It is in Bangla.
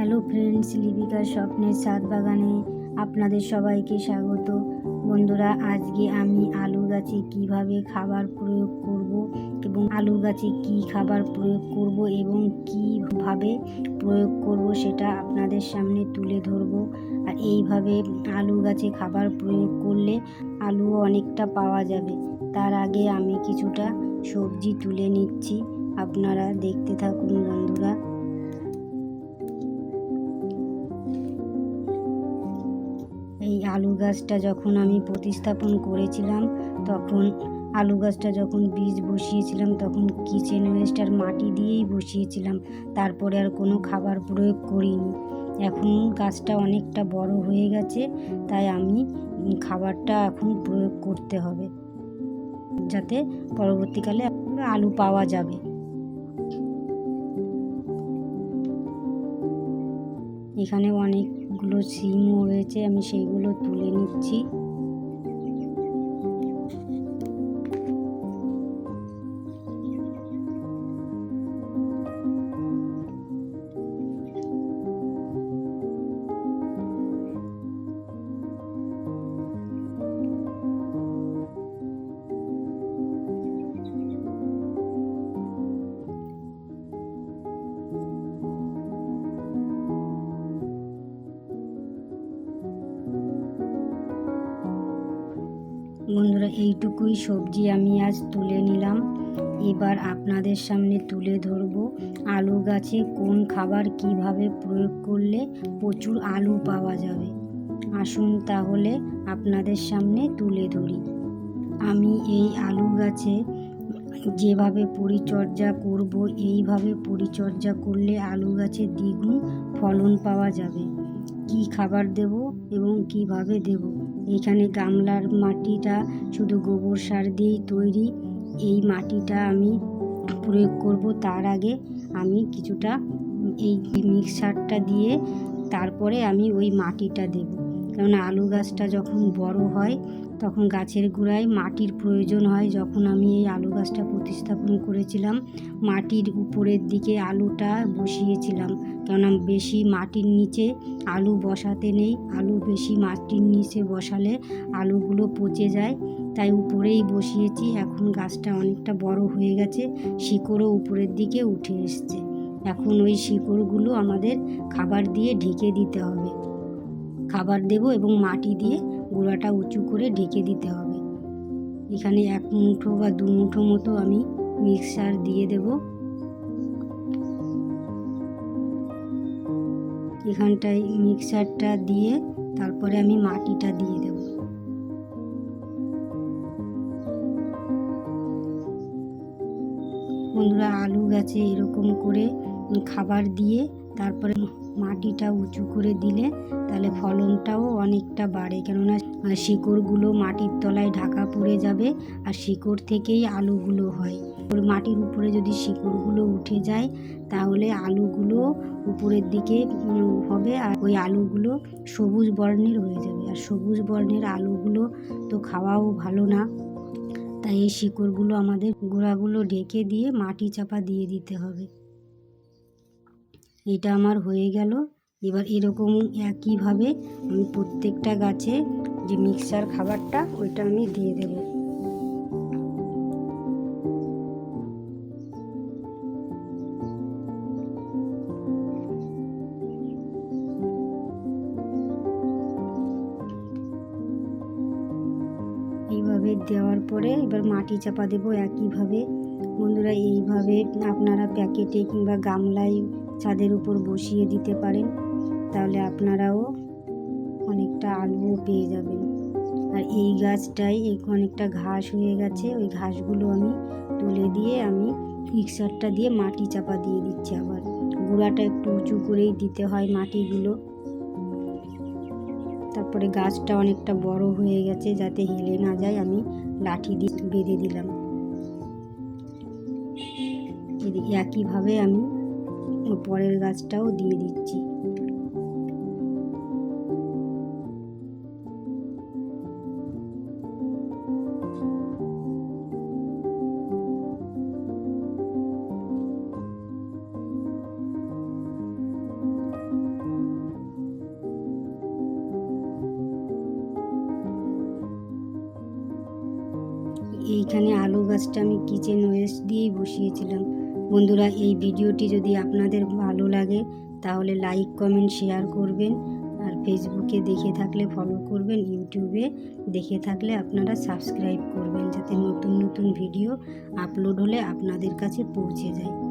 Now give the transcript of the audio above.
হ্যালো ফ্রেন্ডস লিপিকার স্বপ্নের সাত বাগানে আপনাদের সবাইকে স্বাগত। বন্ধুরা, আজকে আমি আলু গাছে কীভাবে খাবার প্রয়োগ করব এবং আলু গাছে কি খাবার প্রয়োগ করব এবং কীভাবে প্রয়োগ করব সেটা আপনাদের সামনে তুলে ধরব। আর এইভাবে আলু গাছে খাবার প্রয়োগ করলে আলুও অনেকটা পাওয়া যাবে। তার আগে আমি কিছুটা সবজি তুলে নিচ্ছি। আপনারা দেখতে থাকুন বন্ধুরা। আলু গাছটা যখন আমি প্রতিস্থাপন করেছিলাম, তখন আলু গাছটা যখন বীজ বসিয়েছিলাম, তখন কিচেন ওয়েস্ট আর মাটি দিয়েই বসিয়েছিলাম। তারপরে আর কোনো খাবার প্রয়োগ করিনি। এখন গাছটা অনেকটা বড় হয়ে গেছে, তাই আমি খাবারটা এখন প্রয়োগ করতে হবে। যাতে পরবর্তীকালে আলু পাওয়া যাবে। এখানে অনেকগুলো সিম হয়েছে আমি সেইগুলো তুলে নিচ্ছি। বন্ধুরা, এইটুকুই সবজি আমি আজ তুলে নিলাম। এবার আপনাদের সামনে তুলে ধরব আলু গাছে কোন খাবার কীভাবে প্রয়োগ করলে প্রচুর আলু পাওয়া যাবে। আসুন তাহলে আপনাদের সামনে তুলে ধরি। আমি এই আলু গাছে যেভাবে পরিচর্যা করব, এইভাবে পরিচর্যা করলে আলু গাছে দ্বিগুণ ফলন পাওয়া যাবে। কি খাবার দেব এবং কীভাবে দেব? এখানে গামলার মাটিটা শুধু গোবর সার দিয়েই তৈরি। এই মাটিটা আমি প্রয়োগ করব। তার আগে আমি কিছুটা এই মিক্সারটা দিয়ে তারপরে আমি ওই মাটিটা দেব। কেননা আলু গাছটা যখন বড় হয়, তখন গাছের গোড়ায় মাটির প্রয়োজন হয়। যখন আমি এই আলু গাছটা প্রতিস্থাপন করেছিলাম, মাটির উপরের দিকে আলুটা বসিয়েছিলাম। কেননা বেশি মাটির নিচে আলু বসাতে নেই, আলু বেশি মাটির নিচে বসালে আলুগুলো পচে যায়। তাই উপরেই বসিয়েছি, এখন গাছটা অনেকটা বড় হয়ে গেছে, শিকড়ও উপরের দিকে উঠে এসছে। এখন ওই শিকড়গুলো আমাদের খাবার দিয়ে ঢেকে দিতে হবে। খাবার দেব এবং মাটি দিয়ে গোড়াটা উঁচু করে ঢেকে দিতে হবে। এখানে এক মুঠো বা দু মুঠো মতো আমি মিক্সার দিয়ে দেব। এখানটায় মিক্সারটা দিয়ে তারপরে আমি মাটিটা দিয়ে দেব। বন্ধুরা আলু গাছে এরকম করে খাবার দিয়ে তারপরে মাটিটা উঁচু করে দিলে তাহলে ফলনটাও অনেকটা বাড়ে। কেননা শিকড়গুলো মাটির তলায় ঢাকা পড়ে যাবে আর শিকড় থেকেই আলুগুলো হয়। ওর মাটির উপরে যদি শিকড়গুলো উঠে যায়, তাহলে আলুগুলো উপরের দিকে হবে আর ওই আলুগুলো সবুজ বর্ণের হয়ে যাবে। আর সবুজ বর্ণের আলুগুলো তো খাওয়াও ভালো না। তাই এই শিকড়গুলো আমাদের গোড়াগুলো ঢেকে দিয়ে মাটি চাপা দিয়ে দিতে হবে। এটা আমার হয়ে গেল। এবার এরকম একইভাবে আমি প্রত্যেকটা গাছে যে মিক্সার খাবারটা, ওইটা আমি দিয়ে দেব। এইভাবে দেওয়ার পরে এবার মাটি চাপা দেবো একইভাবে। বন্ধুরা, এইভাবে আপনারা প্যাকেটে কিংবা গামলায় ছাদের উপর বসিয়ে দিতে পারেন, তাহলে আপনারাও অনেকটা আলুও পেয়ে যাবেন। আর এই গাছটাই অনেকটা ঘাস হয়ে গেছে, ওই ঘাসগুলো আমি তুলে দিয়ে আমি মিক্সারটা দিয়ে মাটি চাপা দিয়ে দিচ্ছি আবার। গুঁড়াটা একটু উঁচু করেই দিতে হয় মাটিগুলো। তারপরে গাছটা অনেকটা বড় হয়ে গেছে যাতে হেলে না যায়, আমি লাঠি দিয়ে বেঁধে দিলাম। একইভাবে আমি পরের গাছটাও দিয়ে দিচ্ছি। এইখানে আলু গাছটা আমি কিচেন ওয়েস্ট দিয়েই বসিয়েছিলাম। বন্ধুরা, এই ভিডিওটি যদি আপনাদের ভালো লাগে, তাহলে লাইক, কমেন্ট, শেয়ার করবেন। আর ফেসবুকে দেখে থাকলে ফলো করবেন, ইউটিউবে দেখে থাকলে আপনারা সাবস্ক্রাইব করবেন, যাতে নতুন নতুন ভিডিও আপলোড হলে আপনাদের কাছে পৌঁছে যায়।